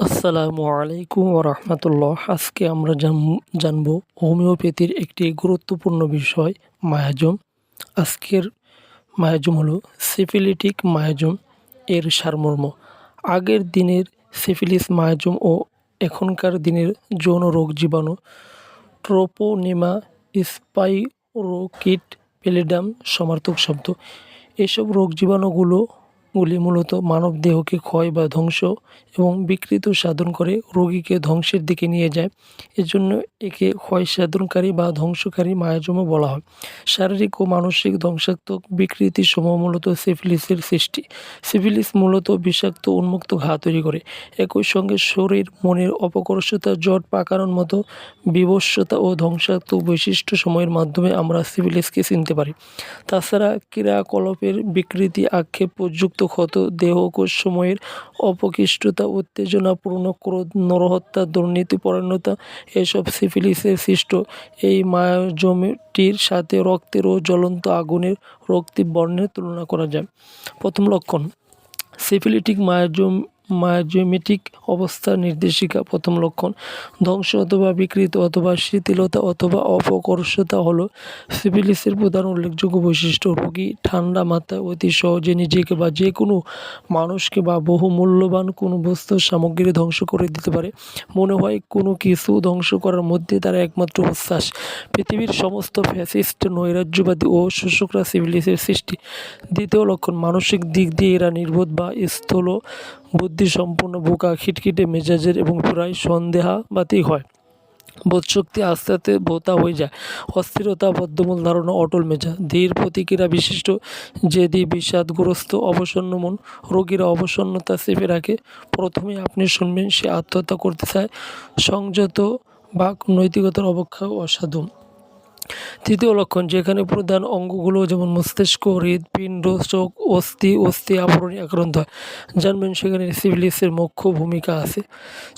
আসসালামু আলাইকুম রহমতুল্লাহ। আজকে আমরা জান- জানব হোমিওপ্যাথির একটি গুরুত্বপূর্ণ বিষয়, মায়াজম। আজকের মায়াজম হলো সিফিলিটিক মায়াজম, এর সারমর্ম। আগের দিনের সিফিলিস মায়াজম ও এখনকার দিনের যৌন রোগ জীবাণু, ট্রোপোনিমা, স্পাইরোকিট, পেলিডাম, সমার্থক শব্দ, এসব রোগ জীবাণুগুলো গুলি মূলত মানব দেহকে ক্ষয় বা ধ্বংস এবং বিকৃত সাধন করে রোগীকে ধ্বংসের দিকে নিয়ে যায়। এজন্য একে ক্ষয় সাধনকারী বা ধ্বংসকারী মায়াজমও বলা হয়। শারীরিক ও মানসিক ধ্বংসাত্মক বিকৃতি সমূহ মূলত সিফিলিসের সৃষ্টি। সিফিলিস মূলত বিষাক্ত উন্মুক্ত ঘা তৈরি করে। একই সঙ্গে শরীর, মনের অপকর্ষতা, জট পাকানোর মতো বিবস্বতা ও ধ্বংসাত্মক বৈশিষ্ট্য সময়ের মাধ্যমে আমরা সিফিলিসকে চিনতে পারি। তাছাড়া ক্রিয়াকলাপের বিকৃতি আক্ষেপ প্রযুক্ত ক্ষত দেহকোষ সময়ের অপকৃষ্টতা উত্তেজনাপূর্ণ ক্রোধ, নরহত্যা দুর্নীতিপরায়ণতা এসব সিফিলিসের সৃষ্ট এই মায়োজমিটির সাথে রক্তের ও জ্বলন্ত আগুনের রক্তি বর্ণের তুলনা করা যায়। প্রথম লক্ষণ, সিফিলিটিক মায়াজম মায়াজমেটিক অবস্থার নির্দেশিকা, প্রথম লক্ষণ, ধ্বংস অথবা বিকৃত অথবা শিথিলতা অথবা অপকর্ষতা হলো সিভিলিসের প্রধান উল্লেখযোগ্য বৈশিষ্ট্য। রোগী ঠান্ডা মাথায় অতি সহজে নিজেকে বা যে কোনো মানুষকে বা বহু মূল্যবান কোনো বস্তু সামগ্রী ধ্বংস করে দিতে পারে। মনে হয় কোনো কিছু ধ্বংস করার মধ্যে তার একমাত্র উচ্ছ্বাস পৃথিবীর সমস্ত ফ্যাসিস্ট, নৈরাজ্যবাদী ও শোষকরা সিভিলিসের সৃষ্টি। দ্বিতীয় লক্ষণ, মানসিক দিক দিয়ে এরা নির্বোধ বা স্থূল বুদ্ধিসম্পন্ন বোকা, খিটখিটে মেজাজের এবং প্রায় সন্দেহাবাতিক হয়। বোধশক্তি আস্তে আস্তে ভোতা হয়ে যায়। অস্থিরতা, বদ্ধমূল ধারণা, অটল মেজা ধীর প্রতিক্রিয়া বিশিষ্ট জেদি বিষাদগ্রস্ত, অবসন্ন মন, রোগীরা অবসন্নতা চেপে রাখে। প্রথমে আপনি শুনবেন, সে আত্মহত্যা করতে চায়। সংযত বা নৈতিকতার অবক্ষা অসাধু তৃতীয় লক্ষণ, যেখানে প্রধান অঙ্গগুলো যেমন মস্তিষ্ক হৃদপিণ্ড চোখ, অস্থি অস্থি আবরণী আক্রান্ত হয়। জানবেন সেখানে সিফিলিসের মুখ্য ভূমিকা আছে।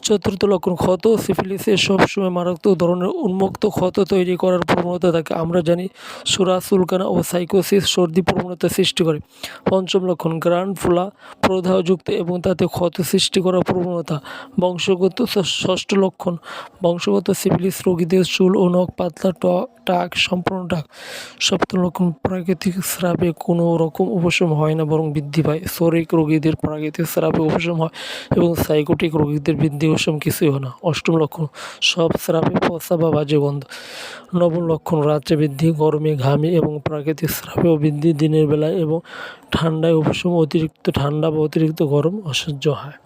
চতুর্থ লক্ষণ, ক্ষত সিফিলিসের সবসময় মারাত্মক ধরনের উন্মুক্ত ক্ষত তৈরি করার প্রবণতা থাকে। আমরা জানি সুরা সুলকানা ও সাইকোসিস সর্দি প্রবণতা সৃষ্টি করে। পঞ্চম লক্ষণ গ্রান্ড ফোলা প্রদাহযুক্ত এবং তাতে ক্ষত সৃষ্টি করার প্রবণতা। বংশগত ষষ্ঠ লক্ষণ, বংশগত সিফিলিস রোগীদের চুল ও নখ পাতলা টক টাক সম্পূর্ণ টাক সপ্তম লক্ষণ, প্রাকৃতিক স্রাবে কোনো রকম উপশম হয় না, বরং বৃদ্ধি পায়। শরিক রোগীদের প্রাকৃতিক স্রাবে উপশম হয় এবং সাইকোটিক রোগীদের বৃদ্ধি উপশম কিছুই হয় না। অষ্টম লক্ষণ, সব স্রাবে পচা বা বাজে গন্ধ। নবম লক্ষণ, রাত্রে বৃদ্ধি, গরমে ঘামে এবং প্রাকৃতিক স্রাবেও বৃদ্ধি দিনের বেলায় এবং ঠান্ডায় উপশম অতিরিক্ত ঠান্ডা বা অতিরিক্ত গরম অসহ্য হয়।